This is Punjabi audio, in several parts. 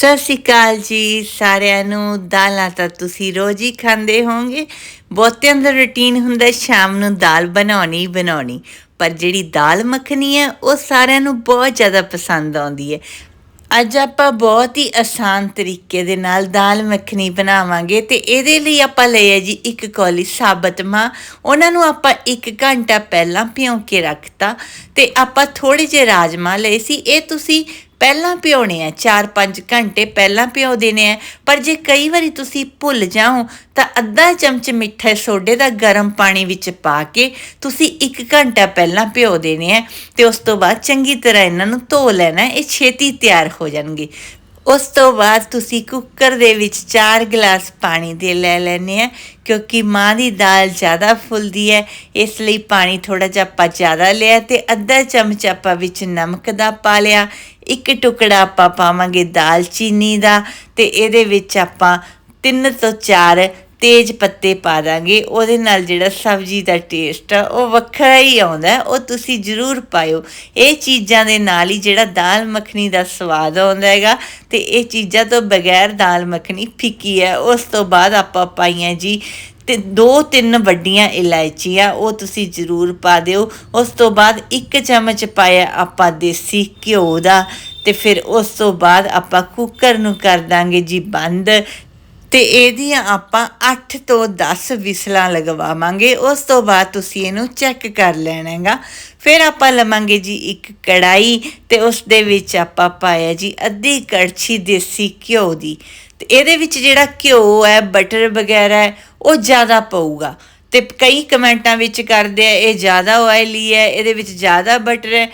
ਸਤਿ ਸ਼੍ਰੀ ਅਕਾਲ ਜੀ, ਸਾਰਿਆਂ ਨੂੰ ਦਾਲਾਂ ਤਾਂ ਤੁਸੀਂ ਰੋਜ਼ ਹੀ ਖਾਂਦੇ ਹੋਵੋਗੇ। ਬਹੁਤਿਆਂ ਦਾ ਰੁਟੀਨ ਹੁੰਦਾ ਸ਼ਾਮ ਨੂੰ ਦਾਲ ਬਣਾਉਣੀ ਬਣਾਉਣੀ। ਪਰ ਜਿਹੜੀ ਦਾਲ ਮੱਖਣੀ ਹੈ, ਉਹ ਸਾਰਿਆਂ ਨੂੰ ਬਹੁਤ ਜ਼ਿਆਦਾ ਪਸੰਦ ਆਉਂਦੀ ਹੈ। ਅੱਜ ਆਪਾਂ ਬਹੁਤ ਹੀ ਆਸਾਨ ਤਰੀਕੇ ਦੇ ਨਾਲ ਦਾਲ ਮੱਖਣੀ ਬਣਾਵਾਂਗੇ ਤੇ ਇਹਦੇ ਲਈ ਆਪਾਂ ਲਏ ਜੀ ਇੱਕ ਕੌਲੀ ਸਾਬਤ ਮਾਂ ਉਹਨਾਂ ਨੂੰ ਆਪਾਂ 1 ਘੰਟਾ ਪਹਿਲਾਂ ਭਿਉਂ ਕੇ ਰੱਖਤਾ ਤੇ ਆਪਾਂ ਥੋੜੇ ਜਿਹੇ ਰਾਜਮਾ ਲਏ ਸੀ। ਇਹ ਤੁਸੀਂ ਪਹਿਲਾਂ ਭਿਉਣੇ ਆ 4-5 ਘੰਟੇ ਪਹਿਲਾਂ ਭਿਓ ਦੇਣੇ ਆ। ਪਰ ਜੇ ਕਈ ਵਾਰੀ ਤੁਸੀਂ ਭੁੱਲ ਜਾਓ, ਤਾਂ ਅੱਧਾ ਚਮਚ ਮਿੱਠੇ ਸੋਡੇ ਦਾ ਗਰਮ ਪਾਣੀ ਵਿੱਚ ਪਾ ਕੇ ਤੁਸੀਂ 1 ਘੰਟਾ ਪਹਿਲਾਂ ਭਿਓ ਦੇਣੇ ਆ ਤੇ ਉਸ ਤੋਂ ਬਾਅਦ ਚੰਗੀ ਤਰ੍ਹਾਂ ਇਹਨਾਂ ਨੂੰ ਧੋ ਲੈਣਾ, ਇਹ ਛੇਤੀ ਤਿਆਰ ਹੋ ਜਾਣਗੇ। ਉਸ ਤੋਂ ਬਾਅਦ ਤੁਸੀਂ ਕੁੱਕਰ ਦੇ ਵਿੱਚ 4 ਗਲਾਸ ਪਾਣੀ ਦੇ ਲੈ ਲੈਣੇ ਆ, ਕਿਉਂਕਿ ਮਾਂ ਦੀ ਦਾਲ ਜ਼ਿਆਦਾ ਫੁੱਲਦੀ ਹੈ, ਇਸ ਲਈ ਪਾਣੀ ਥੋੜਾ ਜਿਹਾ ਆਪਾਂ ਜ਼ਿਆਦਾ ਲਿਆ ਤੇ ਅੱਧਾ ਚਮਚ ਆਪਾਂ ਵਿੱਚ ਨਮਕ ਦਾ ਪਾ ਲਿਆ। ਇੱਕ ਟੁਕੜਾ ਆਪਾਂ ਪਾਵਾਂਗੇ ਦਾਲਚੀਨੀ ਦਾ ਤੇ ਇਹਦੇ ਵਿੱਚ ਆਪਾਂ ਤਿੰਨ ਤੋਂ ਚਾਰ ਤੇਜ ਪੱਤੇ ਪਾ ਦਾਂਗੇ। ਉਹਦੇ ਨਾਲ ਜਿਹੜਾ ਸਬਜ਼ੀ ਦਾ ਟੇਸਟ ਆ, ਉਹ ਵੱਖਰਾ ਹੀ ਆਉਂਦਾ ਉਹ ਤੁਸੀਂ ਜ਼ਰੂਰ ਪਾਇਓ। ਇਹ ਚੀਜ਼ਾਂ ਦੇ ਨਾਲ ਹੀ ਜਿਹੜਾ ਦਾਲ ਮੱਖਣੀ ਦਾ ਸਵਾਦ ਆਉਂਦਾ ਹੈਗਾ ਤੇ ਇਹ ਚੀਜ਼ਾਂ ਤੋਂ ਬਗੈਰ ਦਾਲ ਮੱਖਣੀ ਫਿੱਕੀ ਹੈ। ਉਸ ਤੋਂ ਬਾਅਦ ਆਪਾਂ ਪਾਈਆਂ ਜੀ ਤੇ ਦੋ ਤਿੰਨ ਵੱਡੀਆਂ ਇਲਾਇਚੀਆਂ ਉਹ ਤੁਸੀਂ ਜ਼ਰੂਰ ਪਾ ਦਿਓ। ਉਸ ਤੋਂ ਬਾਅਦ ਇੱਕ ਚਮਚ ਪਾਇਆ ਆਪਾਂ ਦੇਸੀ ਘਿਓ ਦਾ ਤੇ ਫਿਰ ਉਸ ਤੋਂ ਬਾਅਦ ਆਪਾਂ ਕੁੱਕਰ ਨੂੰ ਕਰ ਦਾਂਗੇ ਜੀ ਬੰਦ। ਤੇ ਇਹਦੀਆਂ ਆਪਾਂ 8 ਤੋਂ 10 ਵਿਸਲਾਂ ਲਗਵਾਵਾਂਗੇ। ਉਸ ਤੋਂ ਬਾਅਦ ਤੁਸੀਂ ਇਹਨੂੰ ਚੈੱਕ ਕਰ ਲੈਣਾਗਾ। ਫਿਰ ਆਪਾਂ ਲਵਾਂਗੇ ਜੀ ਇੱਕ ਕੜਾਈ ਤੇ ਉਸ ਦੇ ਵਿੱਚ ਆਪਾਂ ਪਾਇਆ ਜੀ ਅੱਧੀ ਕੜਛੀ ਦੇਸੀ ਘਿਓ ਦੀ। ਤੇ ਇਹਦੇ ਵਿੱਚ ਜਿਹੜਾ ਘਿਓ ਹੈ ਬਟਰ ਵਗੈਰਾ ਉਹ ਜ਼ਿਆਦਾ ਪਊਗਾ। ਤੇ ਕਈ ਕਮੈਂਟਾਂ ਵਿੱਚ ਕਰਦੇ ਆ, ਇਹ ਜ਼ਿਆਦਾ ਆਇਲੀ ਹੈ, ਇਹਦੇ ਵਿੱਚ ਜ਼ਿਆਦਾ ਬਟਰ ਹੈ।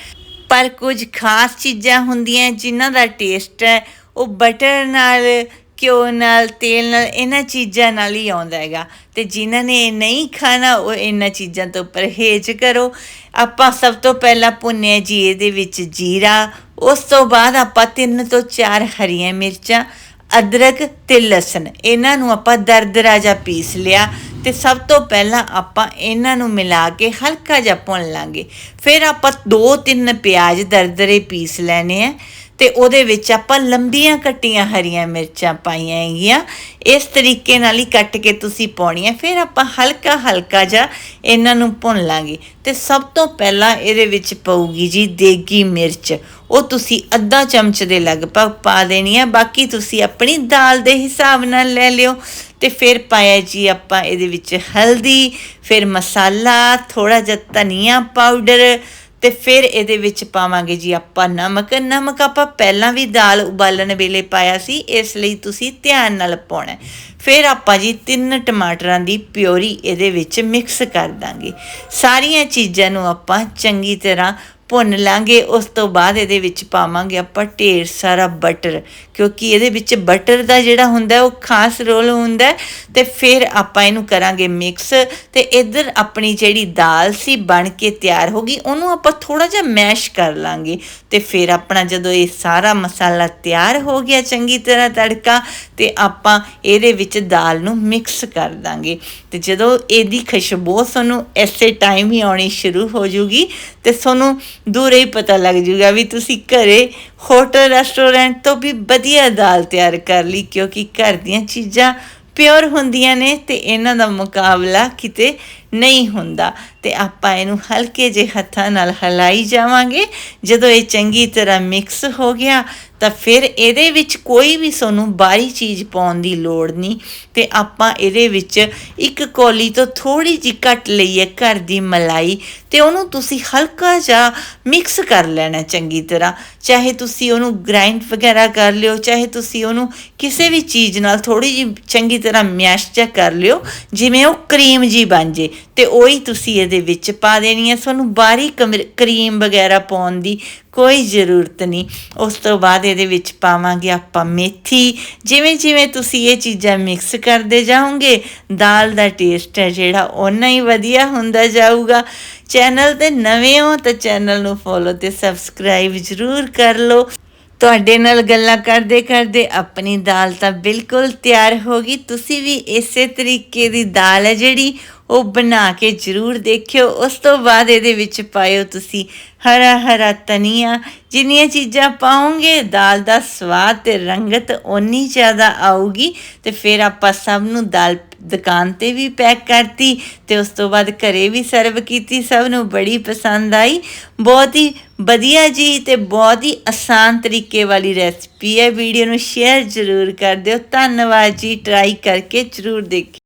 ਪਰ ਕੁਝ ਖਾਸ ਚੀਜ਼ਾਂ ਹੁੰਦੀਆਂ ਜਿਨ੍ਹਾਂ ਦਾ ਟੇਸਟ ਹੈ, ਉਹ ਬਟਰ ਨਾਲ, ਘਿਓ ਨਾਲ, ਤੇਲ ਨਾਲ, ਇਹਨਾਂ ਚੀਜ਼ਾਂ ਨਾਲ ਹੀ ਆਉਂਦਾ ਹੈਗਾ। ਤੇ ਜਿਨ੍ਹਾਂ ਨੇ ਇਹ ਨਹੀਂ ਖਾਣਾ, ਉਹ ਇਹਨਾਂ ਚੀਜ਼ਾਂ ਤੋਂ ਪਰਹੇਜ਼ ਕਰੋ। ਆਪਾਂ ਸਭ ਤੋਂ ਪਹਿਲਾਂ ਭੁੰਨਿਆ ਜੀ ਇਹਦੇ ਵਿੱਚ ਜੀਰਾ, ਉਸ ਤੋਂ ਬਾਅਦ ਆਪਾਂ ਤਿੰਨ ਤੋਂ ਚਾਰ ਹਰੀਆਂ ਮਿਰਚਾਂ ਅਦਰਕ ਤੇ ਲਸਣ। ਇਹਨਾਂ ਨੂੰ ਆਪਾਂ ਦਰਦਰਾ ਜਿਹਾ ਪੀਸ ਲਿਆ ਤੇ ਸਭ ਤੋਂ ਪਹਿਲਾਂ ਆਪਾਂ ਇਹਨਾਂ ਨੂੰ ਮਿਲਾ ਕੇ ਹਲਕਾ ਜਿਹਾ ਭੁੰਨ ਲਾਂਗੇ। ਫਿਰ ਆਪਾਂ ਦੋ ਤਿੰਨ ਪਿਆਜ਼ ਦਰਦਰੇ ਪੀਸ ਲੈਣੇ ਆ। ਤੇ ਉਹਦੇ ਵਿੱਚ ਆਪਾਂ ਲੰਬੀਆਂ ਕੱਟੀਆਂ ਹਰੀਆਂ ਮਿਰਚਾਂ ਪਾਈਆਂ ਹੈਗੀਆਂ। ਇਸ ਤਰੀਕੇ ਨਾਲ ਹੀ ਕੱਟ ਕੇ ਤੁਸੀਂ ਪਾਉਣੀਆਂ। ਫਿਰ ਆਪਾਂ ਹਲਕਾ ਹਲਕਾ ਜਿਹਾ ਇਹਨਾਂ ਨੂੰ ਭੁੰਨ ਲਾਂਗੇ। ਤੇ ਸਭ ਤੋਂ ਪਹਿਲਾਂ ਇਹਦੇ ਵਿੱਚ ਪਊਗੀ ਜੀ ਦੇਗੀ ਮਿਰਚ। ਉਹ ਤੁਸੀਂ ਅੱਧਾ ਚਮਚ ਦੇ ਲਗਭਗ ਪਾ ਦੇਣੀ ਹੈ ਬਾਕੀ ਤੁਸੀਂ ਆਪਣੀ ਦਾਲ ਦੇ ਹਿਸਾਬ ਨਾਲ ਲੈ ਲਿਓ। ਤੇ ਫਿਰ ਪਾਇਆ ਜੀ ਆਪਾਂ ਇਹਦੇ ਵਿੱਚ ਹਲਦੀ, ਫਿਰ ਮਸਾਲਾ ਥੋੜਾ ਜਿਹਾ ਧਨੀਆ ਪਾਊਡਰ ਤੇ ਫਿਰ ਇਹਦੇ ਵਿੱਚ ਪਾਵਾਂਗੇ ਜੀ ਆਪਾਂ ਨਮਕ। ਨਮਕ ਆਪਾਂ ਪਹਿਲਾਂ ਵੀ ਦਾਲ ਉਬਾਲਣ ਵੇਲੇ ਪਾਇਆ ਸੀ, ਇਸ ਲਈ ਤੁਸੀਂ ਧਿਆਨ ਨਾਲ ਪਾਉਣਾ ਫਿਰ ਆਪਾਂ ਜੀ ਤਿੰਨ ਟਮਾਟਰਾਂ ਦੀ ਪਿਓਰੀ ਇਹਦੇ ਵਿੱਚ ਮਿਕਸ ਕਰ ਦਾਂਗੇ। ਸਾਰੀਆਂ ਚੀਜ਼ਾਂ ਨੂੰ ਆਪਾਂ ਚੰਗੀ ਤਰ੍ਹਾਂ ਭੁੰਨ ਲਾਂਗੇ, ਉਸ ਤੋਂ ਬਾਅਦ ਇਹਦੇ ਵਿੱਚ ਪਾਵਾਂਗੇ ਆਪਾਂ ਢੇਰ ਸਾਰਾ ਬਟਰ, ਕਿਉਂਕਿ ਇਹਦੇ ਵਿੱਚ ਬਟਰ ਦਾ ਜਿਹੜਾ ਹੁੰਦਾ, ਉਹ ਖਾਸ ਰੋਲ ਹੁੰਦਾ ਤੇ ਫਿਰ ਆਪਾਂ ਇਹਨੂੰ ਕਰਾਂਗੇ ਮਿਕਸ। ਤੇ ਇਧਰ ਆਪਣੀ ਜਿਹੜੀ ਦਾਲ ਸੀ, ਬਣ ਕੇ ਤਿਆਰ ਹੋ ਗਈ, ਉਹਨੂੰ ਆਪਾਂ ਥੋੜਾ ਜਿਹਾ ਮੈਸ਼ ਕਰ ਲਾਂਗੇ। ਤੇ ਫਿਰ ਆਪਣਾ ਜਦੋਂ ਇਹ ਸਾਰਾ ਮਸਾਲਾ ਤਿਆਰ ਹੋ ਗਿਆ ਚੰਗੀ ਤਰ੍ਹਾਂ ਤੜਕਾ, ਤੇ ਆਪਾਂ ਇਹਦੇ ਵਿੱਚ ਦਾਲ ਨੂੰ ਮਿਕਸ ਕਰ ਦਾਂਗੇ। ਤੇ ਜਦੋਂ ਇਹਦੀ ਖੁਸ਼ਬੂ, ਤੁਹਾਨੂੰ ਐਸੇ ਟਾਈਮ ਹੀ ਆਉਣੀ ਸ਼ੁਰੂ ਹੋ ਜੂਗੀ। ਤੇ ਤੁਹਾਨੂੰ ਦੂਰੇ ਹੀ ਪਤਾ ਲੱਗ ਜੂਗਾ ਵੀ ਤੁਸੀਂ ਘਰੇ ਹੋਟਲ ਰੈਸਟੋਰੈਂਟ ਤੋਂ ਵੀ ਵਧੀਆ ਦਾਲ ਤਿਆਰ ਕਰ ਲਈ, ਕਿਉਂਕਿ ਘਰ ਦੀਆਂ ਚੀਜ਼ਾਂ ਪਿਓਰ ਹੁੰਦੀਆਂ ਨੇ ਤੇ ਇਹਨਾਂ ਦਾ ਮੁਕਾਬਲਾ ਕਿਤੇ ਨਹੀਂ ਹੁੰਦਾ। ਤੇ ਆਪਾਂ ਇਹਨੂੰ ਹਲਕੇ ਜਿਹੇ ਹੱਥਾਂ ਨਾਲ ਹਲਾਈ ਜਾਵਾਂਗੇ। ਜਦੋਂ ਇਹ ਚੰਗੀ ਤਰ੍ਹਾਂ ਮਿਕਸ ਹੋ ਗਿਆ, ਤਾਂ ਫਿਰ ਇਹਦੇ ਵਿੱਚ ਕੋਈ ਵੀ ਤੁਹਾਨੂੰ ਬਾਹਰੀ ਚੀਜ਼ ਪਾਉਣ ਦੀ ਲੋੜ ਨਹੀਂ। ਤੇ ਆਪਾਂ ਇਹਦੇ ਵਿੱਚ ਇੱਕ ਕੋਲੀ ਤੋਂ ਥੋੜੀ ਜਿਹੀ ਘੱਟ ਲਈਏ ਘਰ ਦੀ ਮਲਾਈ। ਤੇ ਉਹਨੂੰ ਤੁਸੀਂ ਹਲਕਾ ਜਿਹਾ ਮਿਕਸ ਕਰ ਲੈਣਾ ਚੰਗੀ ਤਰ੍ਹਾਂ। ਚਾਹੇ ਤੁਸੀਂ ਉਹਨੂੰ ਗ੍ਰਾਈਂਡ ਵਗੈਰਾ ਕਰ ਲਿਓ, ਚਾਹੇ ਤੁਸੀਂ ਉਹਨੂੰ ਕਿਸੇ ਵੀ ਚੀਜ਼ ਨਾਲ ਥੋੜੀ ਜਿਹੀ ਚੰਗੀ ਤਰ੍ਹਾਂ ਮੈਸ਼ ਜਿਹਾ ਕਰ ਲਿਓ। ਜਿਵੇਂ ਉਹ ਕਰੀਮ ਜੀ ਬਣ ਜੇ। ਤੇ ਉਹੀ ਤੁਸੀਂ ਇਹਦੇ ਵਿੱਚ ਪਾ ਦੇਣੀ ਹੈ ਤੁਹਾਨੂੰ ਬਾਰੀ ਕਰੀਮ ਵਗੈਰਾ ਪਾਉਣ ਦੀ ਕੋਈ ਜ਼ਰੂਰਤ ਨਹੀਂ। ਉਸ ਤੋਂ ਬਾਅਦ ਇਹਦੇ ਵਿੱਚ ਪਾਵਾਂਗੇ ਆਪਾਂ ਮੇਥੀ। ਜਿਵੇਂ ਜਿਵੇਂ ਤੁਸੀਂ ਇਹ ਚੀਜ਼ਾਂ ਮਿਕਸ ਕਰਦੇ ਜਾਓਗੇ, ਦਾਲ ਦਾ ਟੇਸਟ ਹੈ ਜਿਹੜਾ, ਓਨਾ ਹੀ ਵਧੀਆ ਹੁੰਦਾ ਜਾਊਗਾ। ਚੈਨਲ ਤੇ ਨਵੇਂ ਹੋ ਤਾਂ ਚੈਨਲ ਨੂੰ ਫੋਲੋ ਤੇ ਸਬਸਕ੍ਰਾਈਬ ਜ਼ਰੂਰ ਕਰ ਲਓ। ਤੁਹਾਡੇ ਨਾਲ ਗੱਲਾਂ ਕਰਦੇ ਕਰਦੇ ਆਪਣੀ ਦਾਲ ਤਾਂ ਬਿਲਕੁਲ ਤਿਆਰ ਹੋ ਗਈ। ਤੁਸੀਂ ਵੀ ਇਸੇ ਤਰੀਕੇ ਦੀ ਦਾਲ ਹੈ ਜਿਹੜੀ ਉਹ ਬਣਾ ਕੇ ਜ਼ਰੂਰ ਦੇਖਿਓ। ਉਸ ਤੋਂ ਬਾਅਦ ਇਹਦੇ ਵਿੱਚ ਪਾਇਓ ਤੁਸੀਂ ਹਰਾ ਹਰਾ ਧਨੀਆ। ਜਿੰਨੀਆਂ ਚੀਜ਼ਾਂ ਪਾਉਂਗੇ ਦਾਲ ਦਾ ਸਵਾਦ ਤੇ ਰੰਗਤ ਓਨੀ ਜ਼ਿਆਦਾ ਆਊਗੀ ਤੇ ਫਿਰ ਆਪਾਂ ਸਭ ਨੂੰ ਦਾਲ ਦੁਕਾਨ ਤੇ ਵੀ ਪੈਕ ਕਰਤੀ ਤੇ ਉਸ ਤੋਂ ਬਾਅਦ ਘਰੇ ਵੀ ਸਰਵ ਕੀਤੀ, ਸਭ ਨੂੰ ਬੜੀ ਪਸੰਦ ਆਈ। ਬਹੁਤ ਹੀ ਵਧੀਆ ਜੀ ਤੇ ਬਹੁਤ ਹੀ ਆਸਾਨ ਤਰੀਕੇ ਵਾਲੀ ਰੈਸਪੀ ਹੈ। ਵੀਡੀਓ ਨੂੰ ਸ਼ੇਅਰ ਜ਼ਰੂਰ ਕਰ ਦਿਓ। ਧੰਨਵਾਦ ਜੀ। ਟਰਾਈ ਕਰਕੇ ਜ਼ਰੂਰ ਦੇਖਿਓ।